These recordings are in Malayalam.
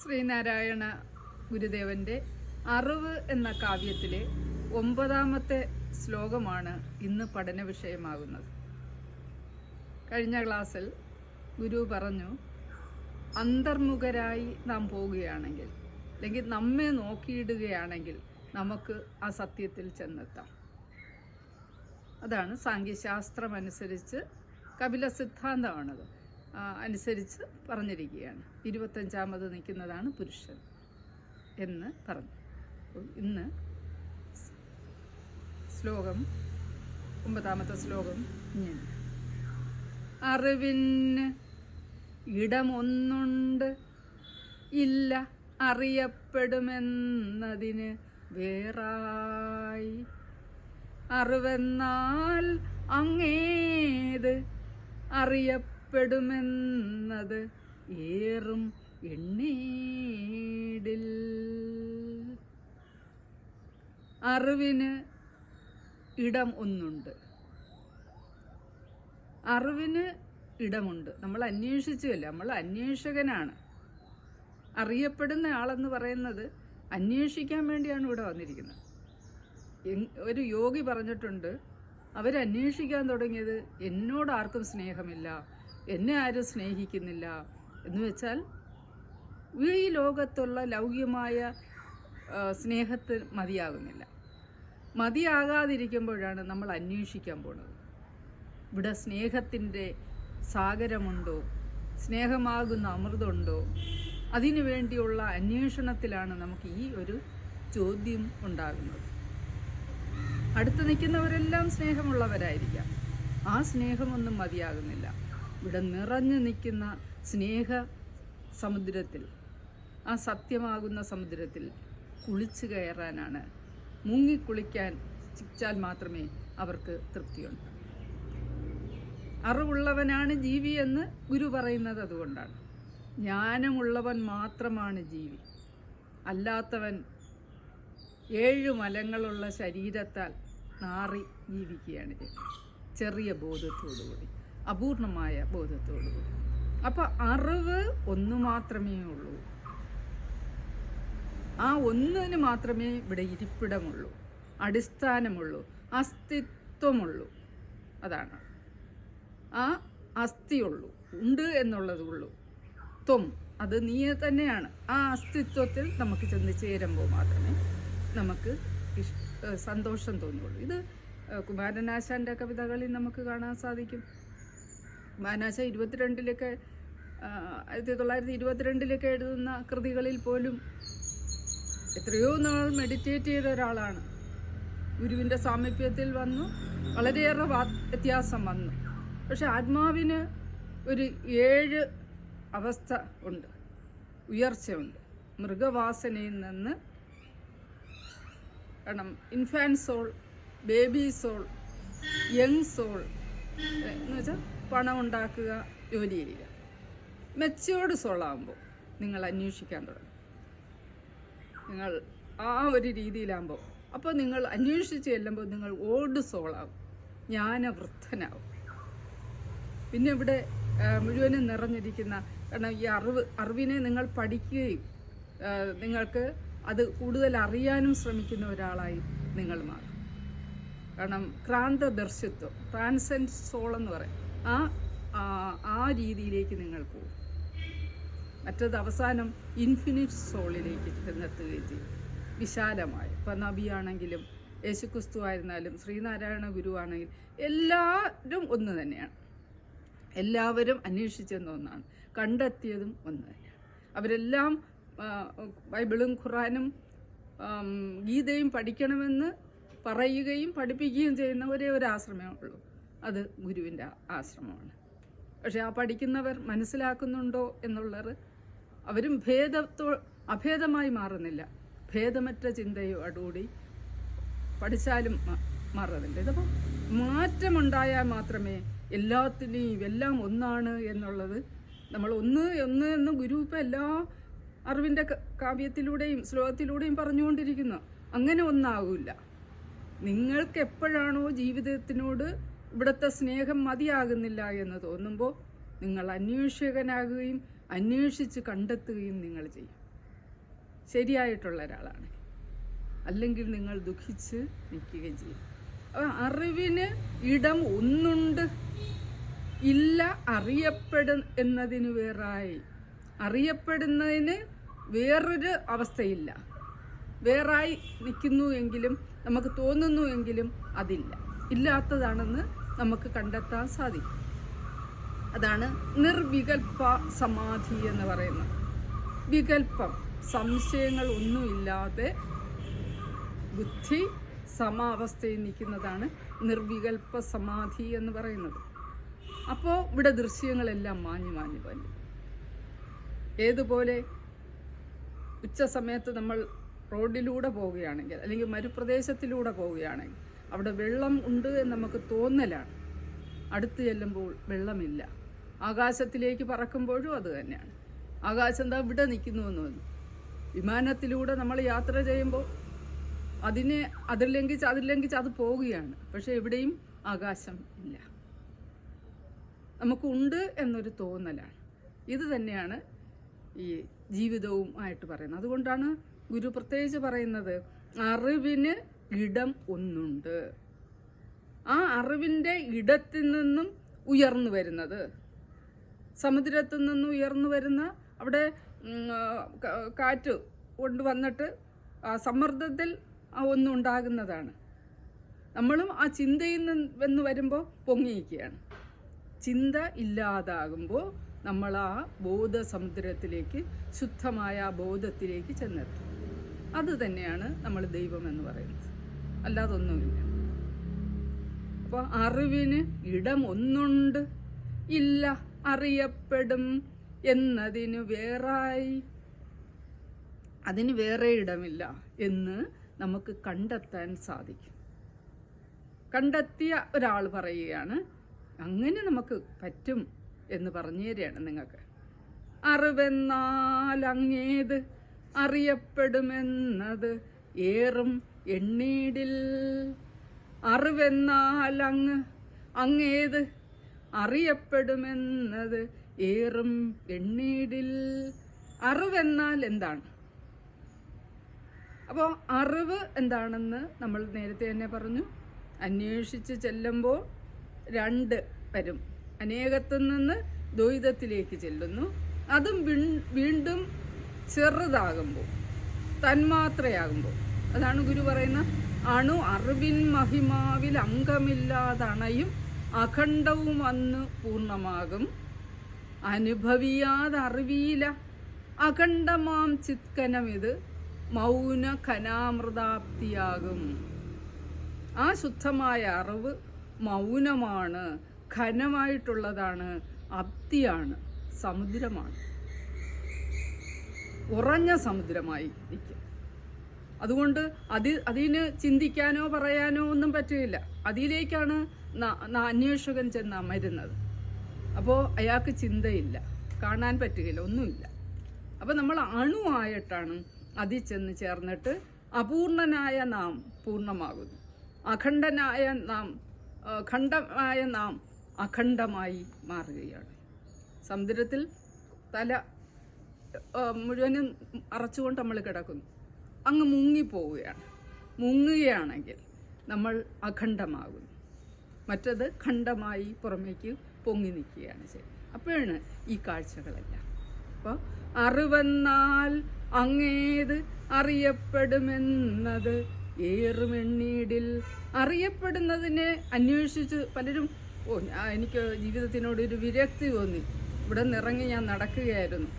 ശ്രീനാരായണ ഗുരുദേവന്റെ അറിവ് എന്ന കാവ്യത്തിലെ ഒമ്പതാമത്തെ ശ്ലോകമാണ് ഇന്ന് പഠന വിഷയമാകുന്നത്. കഴിഞ്ഞ ക്ലാസ്സിൽ ഗുരു പറഞ്ഞു അന്തർമുഖരായി നാം പോവുകയാണെങ്കിൽ അല്ലെങ്കിൽ നമ്മെ നോക്കിയിടുകയാണെങ്കിൽ നമുക്ക് ആ സത്യത്തിൽ ചെന്നെത്താം. അതാണ് സാങ്കേശാസ്ത്രം ശാസ്ത്രമനുസരിച്ച് കപില സിദ്ധാന്തമാണത് അനുസരിച്ച് പറഞ്ഞിരിക്കുകയാണ്. ഇരുപത്തഞ്ചാമത് നിൽക്കുന്നതാണ് പുരുഷൻ എന്ന് പറഞ്ഞു. ഇന്ന് ശ്ലോകം ഒമ്പതാമത്തെ ശ്ലോകം ഇങ്ങനെ. അറിവിന് ഇടമൊന്നുണ്ട് ഇല്ല അറിയപ്പെടുമെന്നതിന് വേറായി. അറിവെന്നാൽ അങ്ങേത് അറിയപ്പെടുമെന്നത് ഏറും എണ്ണീടിൽ. അറിവിന് ഇടം ഒന്നുണ്ട്. അറിവിന് ഇടമുണ്ട്. നമ്മൾ അന്വേഷിച്ചുമല്ല നമ്മൾ അന്വേഷകനാണ്. അറിയപ്പെടുന്ന ആളെന്ന് പറയുന്നത് അന്വേഷിക്കാൻ വേണ്ടിയാണ് ഇവിടെ വന്നിരിക്കുന്നത്. ഒരു യോഗി പറഞ്ഞിട്ടുണ്ട് അവരന്വേഷിക്കാൻ തുടങ്ങിയത് എന്നോട് ആർക്കും സ്നേഹമില്ല. എന്നെ ആരും സ്നേഹിക്കുന്നില്ല. എന്ന് വെച്ചാൽ ഈ ലോകത്തുള്ള ലൗകികമായ സ്നേഹത്തിൽ മതിയാകുന്നില്ല. മതിയാകാതിരിക്കുമ്പോഴാണ് നമ്മൾ അന്വേഷിക്കാൻ പോണത്. ഇവിടെ സ്നേഹത്തിന്റെ സാഗരമുണ്ടോ? സ്നേഹമാകുന്ന അമൃതമുണ്ടോ അതിനു വേണ്ടിയുള്ള അന്വേഷണത്തിലാണ് നമുക്ക് ഈ ഒരു ചോദ്യം ഉണ്ടാകുന്നത്. അടുത്ത് നിൽക്കുന്നവരെല്ലാം സ്നേഹമുള്ളവരായിരിക്കാം. ആ സ്നേഹമൊന്നും മതിയാകുന്നില്ല. ഇവിടെ നിറഞ്ഞു നിൽക്കുന്ന സ്നേഹ സമുദ്രത്തിൽ ആ സത്യമാകുന്ന സമുദ്രത്തിൽ കുളിച്ചു കയറാനാണ്. മുങ്ങിക്കുളിക്കാൻ ചിച്ചാൽ മാത്രമേ അവർക്ക് തൃപ്തിയുണ്ട് അറിവുള്ളവനാണ് ജീവി എന്ന് ഗുരു പറയുന്നത് അതുകൊണ്ടാണ്. ജ്ഞാനമുള്ളവൻ മാത്രമാണ് ജീവി. അല്ലാത്തവൻ ഏഴ് മലങ്ങളുള്ള ശരീരത്താൽ നാറി ജീവിക്കുകയാണ്. ചെറിയ ബോധത്തോടുകൂടി. അപൂർണമായ ബോധത്തോടുകൂടി. അപ്പൊ അറിവ് ഒന്ന് മാത്രമേ ഉള്ളൂ. ആ ഒന്നിന് മാത്രമേ ഇവിടെ ഇരിപ്പിടമുള്ളൂ അടിസ്ഥാനമുള്ളൂ അസ്തിത്വമുള്ളൂ. അതാണ്. ആ അസ്ഥിയുള്ളൂ ഉണ്ട് എന്നുള്ളതുള്ളൂ ത്വം അത് നീ തന്നെയാണ്. ആ അസ്തിത്വത്തിൽ നമുക്ക് ചെന്ന് ചേരുമ്പോൾ മാത്രമേ നമുക്ക് സന്തോഷം തോന്നുള്ളൂ. ഇത് കുമാരനാശാന്റെ കവിതകളിൽ നമുക്ക് കാണാൻ സാധിക്കും. കുമാരനാശ ഇരുപത്തിരണ്ടിലൊക്കെ ആയിരത്തി തൊള്ളായിരത്തി ഇരുപത്തിരണ്ടിലൊക്കെ എഴുതുന്ന കൃതികളിൽ പോലും എത്രയോ നാൾ മെഡിറ്റേറ്റ് ചെയ്ത ഒരാളാണ്. ഗുരുവിന്റെ സാമീപ്യത്തിൽ വന്നു. വളരെയേറെ വ്യത്യാസം വന്നു. പക്ഷെ ആത്മാവിന് ഒരു ഏഴ് അവസ്ഥ ഉണ്ട്. ഉയർച്ചയുണ്ട്. മൃഗവാസനയിൽ നിന്ന് കാരണം infant soul baby soul young soul എന്ന് വെച്ചാൽ പണം ഉണ്ടാക്കുക ജോലി ചെയ്യുക. മെച്ചോർഡ് സോളാകുമ്പോൾ നിങ്ങൾ അന്വേഷിക്കാൻ തുടങ്ങും. നിങ്ങൾ ആ ഒരു രീതിയിലാകുമ്പോൾ അപ്പോൾ നിങ്ങൾ അന്വേഷിച്ച് ചെല്ലുമ്പോൾ നിങ്ങൾ ഓൾഡ് സോളാവും ജ്ഞാനവൃദ്ധനാവും. പിന്നെ ഇവിടെ മുഴുവനും നിറഞ്ഞിരിക്കുന്ന കാരണം ഈ അറിവ് അറിവിനെ നിങ്ങൾ പഠിക്കുകയും നിങ്ങൾക്ക് അത് കൂടുതൽ അറിയാനും ശ്രമിക്കുന്ന ഒരാളായി നിങ്ങൾ മാറും. കാരണം ക്രാന്തദർശിത്വം ട്രാൻസെൻഡ് സോൾ എന്ന് പറയും. ആ ആ- രീതിയിലേക്ക് നിങ്ങൾ പോകും. മറ്റത് അവസാനം ഇൻഫിനിറ്റ് സോളിലേക്ക് ചെന്നെത്തുകയും ചെയ്യും. വിശാലമായി. ഇപ്പം നബിയാണെങ്കിലും യേശുക്രിസ്തു ആയിരുന്നാലും ശ്രീനാരായണ ഗുരുവാണെങ്കിലും എല്ലാവരും ഒന്ന് തന്നെയാണ്. എല്ലാവരും അന്വേഷിച്ചെന്ന ഒന്നാണ്. കണ്ടെത്തിയതും ഒന്ന് തന്നെയാണ്. അവരെല്ലാം ബൈബിളും ഖുറാനും ഗീതയും പഠിക്കണമെന്ന് പറയുകയും പഠിപ്പിക്കുകയും ചെയ്യുന്ന ഒരേ ഒരു ആശ്രമമേ ഉള്ളൂ. അത് ഗുരുവിന്റെ ആശ്രമമാണ്. പക്ഷെ ആ പഠിക്കുന്നവർ മനസ്സിലാക്കുന്നുണ്ടോ എന്നുള്ളത് അവരും ഭേദത്തോ അഭേദമായി മാറുന്നില്ല. ഭേദമറ്റ ചിന്തയോടുകൂടി പഠിച്ചാലും മാറുന്നില്ല ഇതപ്പോൾ മാറ്റമുണ്ടായാൽ മാത്രമേ എല്ലാത്തിനെയും എല്ലാം ഒന്നാണ് എന്നുള്ളത് നമ്മൾ ഒന്ന് ഒന്ന് എന്ന് ഗുരു ഇപ്പം എല്ലാ അറിവിന്റെ കാവ്യത്തിലൂടെയും ശ്ലോകത്തിലൂടെയും പറഞ്ഞുകൊണ്ടിരിക്കുന്നു. അങ്ങനെ ഒന്നാകില്ല നിങ്ങൾക്ക് എപ്പോഴാണോ ജീവിതത്തിനോട് ഇവിടുത്തെ സ്നേഹം മതിയാകുന്നില്ല എന്ന് തോന്നുമ്പോൾ നിങ്ങൾ അന്വേഷകനാകുകയും അന്വേഷിച്ച് കണ്ടെത്തുകയും നിങ്ങൾ ചെയ്യും. ശരിയായിട്ടുള്ള ഒരാളാണ്. അല്ലെങ്കിൽ നിങ്ങൾ ദുഃഖിച്ച് നിൽക്കുകയും ചെയ്യും. അറിവിന് ഇടം ഒന്നുണ്ട്. ഇല്ല അറിയപ്പെടും എന്നതിന് വേറായി. അറിയപ്പെടുന്നതിന് വേറൊരു അവസ്ഥയില്ല. വേറായി നിൽക്കുന്നു എങ്കിലും നമുക്ക് തോന്നുന്നു എങ്കിലും അതില്ല. ഇല്ലാത്തതാണെന്ന് നമുക്ക് കണ്ടെത്താൻ സാധിക്കും. അതാണ് നിർവികൽപ്പ സമാധി എന്ന് പറയുന്നത്. വികൽപ്പം സംശയങ്ങൾ ഒന്നുമില്ലാതെ ബുദ്ധി സമാവസ്ഥയിൽ നിൽക്കുന്നതാണ് നിർവികൽപ്പ സമാധി എന്ന് പറയുന്നത്. അപ്പോൾ ഇവിടെ ദൃശ്യങ്ങളെല്ലാം മാഞ്ഞു മാഞ്ഞു പോലും ഏതുപോലെ ഉച്ച സമയത്ത് നമ്മൾ റോഡിലൂടെ പോവുകയാണെങ്കിൽ അല്ലെങ്കിൽ മരുപ്രദേശത്തിലൂടെ പോവുകയാണെങ്കിൽ അവിടെ വെള്ളം ഉണ്ട് എന്ന് നമുക്ക് തോന്നലാണ്. അടുത്ത് ചെല്ലുമ്പോൾ വെള്ളമില്ല. ആകാശത്തിലേക്ക് പറക്കുമ്പോഴും അത് തന്നെയാണ്. ആകാശം എന്താ ഇവിടെ നിൽക്കുന്നു എന്ന് തോന്നുന്നു. വിമാനത്തിലൂടെ നമ്മൾ യാത്ര ചെയ്യുമ്പോൾ അതിനെ അതില്ലെങ്കിൽ അതില്ലെങ്കിൽ അത് പോവുകയാണ്. പക്ഷെ എവിടെയും ആകാശം ഇല്ല. നമുക്കുണ്ട് എന്നൊരു തോന്നലാണ്. ഇത് തന്നെയാണ് ഈ ജീവിതവും ആയിട്ട് പറയുന്നത്. അതുകൊണ്ടാണ് ഗുരു പ്രത്യേകിച്ച് പറയുന്നത് അറിവിന് ഇടം ഒന്നുണ്ട്. ആ അറിവിന്റെ ഇടത്തിൽ നിന്നും ഉയർന്നു വരുന്നത്. സമുദ്രത്തിൽ നിന്നും ഉയർന്നു വരുന്ന അവിടെ കാറ്റ് കൊണ്ടുവന്നിട്ട് സമ്മർദ്ദത്തിൽ ഒന്നുണ്ടാകുന്നതാണ് നമ്മളും ആ ചിന്തയിൽ നിന്ന് വരുമ്പോൾ പൊങ്ങിയിരിക്കുകയാണ്. ചിന്ത ഇല്ലാതാകുമ്പോൾ നമ്മൾ ആ ബോധസമുദ്രത്തിലേക്ക് ശുദ്ധമായ ബോധത്തിലേക്ക് ചെന്നെത്തും. അത് തന്നെയാണ് നമ്മൾ ദൈവം എന്ന് പറയുന്നത്. അല്ലാതൊന്നുമില്ല അപ്പോൾ അറിവിന് ഇടം ഒന്നുണ്ട്. ഇല്ല അറിയപ്പെടും എന്നതിന് വേറായി. അതിന് വേറെ ഇടമില്ല എന്ന് നമുക്ക് കണ്ടെത്താൻ സാധിക്കും. കണ്ടെത്തിയ ഒരാൾ പറയുകയാണ് അങ്ങനെ നമുക്ക് പറ്റും എന്ന് പറഞ്ഞു തരികയാണ് നിങ്ങൾക്ക്. അറിവെന്നാൽ അങ്ങേത് അറിയപ്പെടുമെന്നത് ഏറും എണ്ണീടിൽ. അറിവെന്നാൽ അങ്ങ് അങ്ങേത് അറിയപ്പെടുമെന്നത് ഏറും എണ്ണീടിൽ. അറിവെന്നാൽ എന്താണ്? അപ്പോൾ അറിവ് എന്താണെന്ന് നമ്മൾ നേരത്തെ തന്നെ പറഞ്ഞു. അന്വേഷിച്ച് ചെല്ലുമ്പോൾ രണ്ട് വരും. അനേകത്തു നിന്ന് ദ്വൈതത്തിലേക്ക് ചെല്ലുന്നു. അതും വീണ്ടും ചെറുതാകുമ്പോൾ തന്മാത്രയാകുമ്പോൾ. അതാണ് ഗുരു പറയുന്ന അണു അറിവിൻ മഹിമാവിൽ അംഗമില്ലാതണയും അഖണ്ഡവും അന്ന് പൂർണമാകും. അനുഭവിയാതെ അറിവിയില അഖണ്ഡമാം ചിത്കനമിത് മൗന ഖനാമൃതാപ്തിയാകും ആ ശുദ്ധമായ അറിവ് മൗനമാണ് ഖനമായിട്ടുള്ളതാണ് അപ്തിയാണ് സമുദ്രമാണ്. ഉറഞ്ഞ സമുദ്രമായി നിൽക്കും. അതുകൊണ്ട് അതി അതിന് ചിന്തിക്കാനോ പറയാനോ ഒന്നും പറ്റില്ല. അതിലേക്കാണ് അന്വേഷകൻ ചെന്ന് അമരുന്നത്. അപ്പോൾ അയാൾക്ക് ചിന്തയില്ല. കാണാൻ പറ്റുകയില്ല. ഒന്നുമില്ല. അപ്പോൾ നമ്മൾ അണുവായിട്ടാണ് അതിൽ ചെന്ന് ചേർന്നിട്ട് അപൂർണനായ നാം പൂർണമാകുന്നു. അഖണ്ഡനായ നാം ഖണ്ഡമായ നാം അഖണ്ഡമായി മാറുകയാണ്. സമുദ്രത്തിൽ തല മുഴുവനും അറച്ചുകൊണ്ട് നമ്മൾ കിടക്കുന്നു. അങ്ങ് മുങ്ങിപ്പോവുകയാണ്. മുങ്ങുകയാണെങ്കിൽ നമ്മൾ അഖണ്ഡമാകുന്നു. മറ്റത് ഖണ്ഡമായി പുറമേക്ക് പൊങ്ങി നിൽക്കുകയാണ് ചെയ്യുന്നത്. അപ്പോഴാണ് ഈ കാഴ്ചകളെല്ലാം. അപ്പോൾ അറിവെന്നാൽ അങ്ങേത് അറിയപ്പെടുമെന്നത് ഏറുമെണ്ണീടിൽ. അറിയപ്പെടുന്നതിനെ അന്വേഷിച്ച് പലരും ഓ എനിക്ക് ജീവിതത്തിനോട് ഒരു വിരക്തി തോന്നി. ഇവിടെ നിറങ്ങി ഞാൻ നടക്കുകയായിരുന്നു.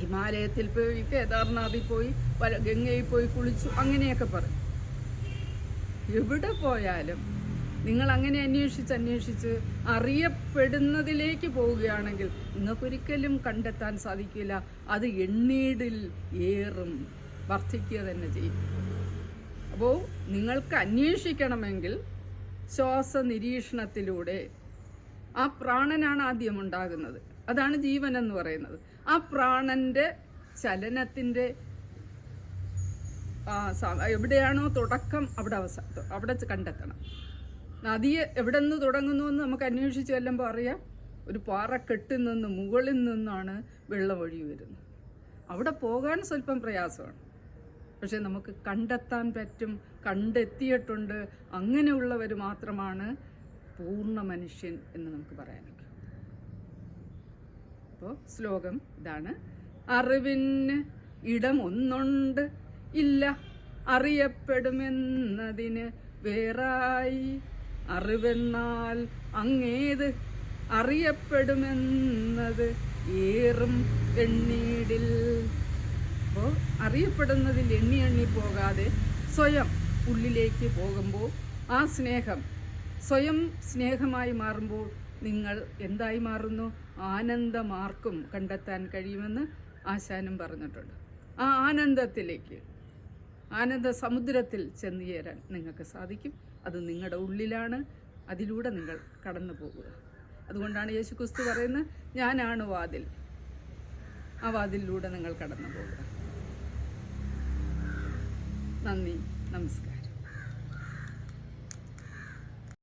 ഹിമാലയത്തിൽ പോയി കേദാർനാഥിൽ പോയി ഗംഗയിൽ പോയി കുളിച്ചു അങ്ങനെയൊക്കെ പറയും. എവിടെ പോയാലും നിങ്ങൾ അങ്ങനെ അന്വേഷിച്ച് അന്വേഷിച്ച് അറിയപ്പെടുന്നതിലേക്ക് പോവുകയാണെങ്കിൽ നിങ്ങൾക്കൊരിക്കലും കണ്ടെത്താൻ സാധിക്കില്ല. അത് എണ്ണീടിൽ ഏറും. വർദ്ധിക്കുക തന്നെ ചെയ്യും. അപ്പോൾ നിങ്ങൾക്ക് അന്വേഷിക്കണമെങ്കിൽ ശ്വാസ നിരീക്ഷണത്തിലൂടെ ആ പ്രാണനാണ് ആദ്യം ഉണ്ടാകുന്നത്. അതാണ് ജീവൻ എന്ന് പറയുന്നത്. ആ പ്രാണന്റെ ചലനത്തിന്റെ എവിടെയാണോ തുടക്കം അവിടെ അവസാനം അവിടെ കണ്ടെത്തണം. നദി എവിടെ നിന്ന് തുടങ്ങുന്നു എന്ന് നമുക്ക് അന്വേഷിച്ച് ചെല്ലുമ്പോൾ അറിയാം. ഒരു പാറ പാറക്കെട്ടിൽ നിന്ന് മുകളിൽ നിന്നാണ് വെള്ളം ഒഴുകി വരുന്നത്. അവിടെ പോകാൻ സ്വല്പം പ്രയാസമാണ്. പക്ഷെ നമുക്ക് കണ്ടെത്താൻ പറ്റും. കണ്ടെത്തിയിട്ടുണ്ട്. അങ്ങനെയുള്ളവർ മാത്രമാണ് പൂർണ മനുഷ്യൻ എന്ന് നമുക്ക് പറയാനൊക്കെ അപ്പോൾ ശ്ലോകം ഇതാണ്. അറിവിന് ഇടമൊന്നുണ്ട് ഇല്ല അറിയപ്പെടുമെന്നതിന് വേറായി. അറിവെന്നാൽ അങ്ങേത് അറിയപ്പെടുമെന്നത് ഏറും എണ്ണീടിൽ. അപ്പോൾ അറിയപ്പെടുന്നതിൽ എണ്ണി എണ്ണി പോകാതെ സ്വയം ഉള്ളിലേക്ക് പോകുമ്പോൾ ആ സ്നേഹം സ്വയം സ്നേഹമായി മാറുമ്പോൾ നിങ്ങൾ എന്തായി മാറുന്നു? ആനന്ദമാർക്കും കണ്ടെത്താൻ കഴിയുമെന്ന് ആശാനും പറഞ്ഞിട്ടുണ്ട്. ആ ആനന്ദത്തിലേക്ക് ആനന്ദ സമുദ്രത്തിൽ ചെന്ന് ചേരാൻ നിങ്ങൾക്ക് സാധിക്കും. അത് നിങ്ങളുടെ ഉള്ളിലാണ്. അതിലൂടെ നിങ്ങൾ കടന്നു പോകുക. അതുകൊണ്ടാണ് യേശു ക്രിസ്തു പറയുന്നത് ഞാനാണ് വാതിൽ. ആ വാതിലിലൂടെ നിങ്ങൾ കടന്നു പോകുക. നന്ദി നമസ്കാരം.